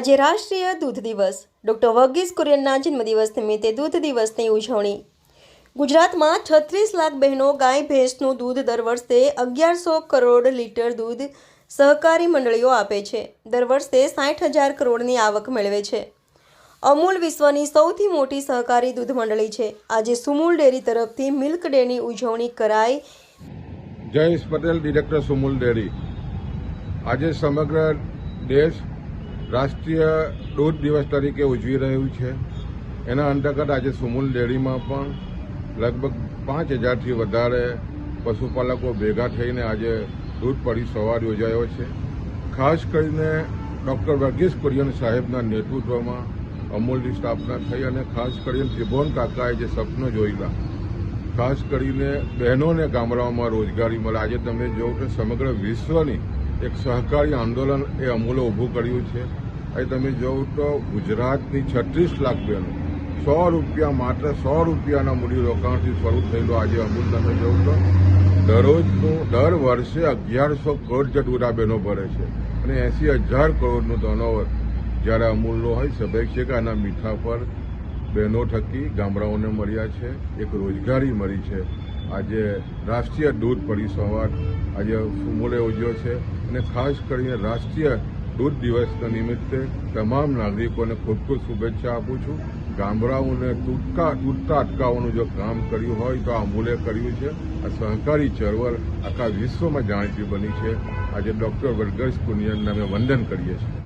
આજે રાષ્ટ્રીય દૂધ દિવસ. ડૉક્ટર વર્ગીસ કુરિયનના જન્મદિવસ નિમિત્તે દૂધ દિવસની ઉજવણી. ગુજરાતમાં છત્રીસ લાખ બહેનો ગાય ભેંસનું દૂધ દર વર્ષે અગિયારસો કરોડ લીટર દૂધ સહકારી મંડળીઓ આપે છે. દર વર્ષે સાઠ હજાર કરોડની આવક મેળવે છે. અમૂલ વિશ્વની સૌથી મોટી સહકારી દૂધ મંડળી છે. આજે સુમૂલ ડેરી તરફથી મિલ્ક ડેની ઉજવણી કરાઈ. Jayesh Patel, director Sumul dairy. આજે સમગ્ર દેશ રાષ્ટ્રીય દૂધ દિવસ તરીકે ઉજવી રહ્યું છે. એના અંતર્ગત આજે સુમુલ ડેરીમાં પણ લગભગ પાંચ હજારથી વધારે પશુપાલકો ભેગા થઈને આજે દૂધ પરિસંવાદ યોજાયો છે. ખાસ કરીને ડૉક્ટર વર્ગીસ કુરિયન સાહેબના નેતૃત્વમાં અમૂલની સ્થાપના થઈ અને ખાસ કરીને ત્રિભુવન કાકાએ જે સપનો જોયેલા, ખાસ કરીને બહેનોને ગામડાઓમાં રોજગારી મળે. આજે તમે જોવો કે સમગ્ર વિશ્વની એક સહકારી આંદોલન એ અમૂલે ઊભું કર્યું છે. આજે તમે જોવો તો ગુજરાતની છત્રીસ લાખ બહેનો સો રૂપિયા માત્ર સો રૂપિયાના મૂડીરોકાણથી શરૂ થયેલું આજે અમૂલ તમે જોવો તો. દરરોજનું દર વર્ષે અગિયારસો કરોડ જેટલું બહેનો ભરે છે અને એંસી હજાર કરોડનું ટર્નઓવર જ્યારે અમૂલનો હોય સ્વાભાવિક છે કે આના મીઠા પર બહેનો થકી ગામડાઓને મળ્યા છે, એક રોજગારી મળી છે. આજે રાષ્ટ્રીય દૂધ પરિસંવાદ આજે ફૂમોલે ઉજવ્યો છે અને ખાસ કરીને રાષ્ટ્રીય દૂધ દિવસના નિમિત્તે તમામ નાગરિકોને ખૂબ ખૂબ શુભેચ્છા આપું છું. ગામડાઓને તૂટકા તૂટતા અટકાવવાનું જો કામ કર્યું હોય તો આ અમૂલે કર્યું છે. આ સહકારી ચળવળ આખા વિશ્વમાં જાણીતી બની છે. આજે ડૉક્ટર વર્ગસ કુનિયનને અમે વંદન કરીએ છીએ.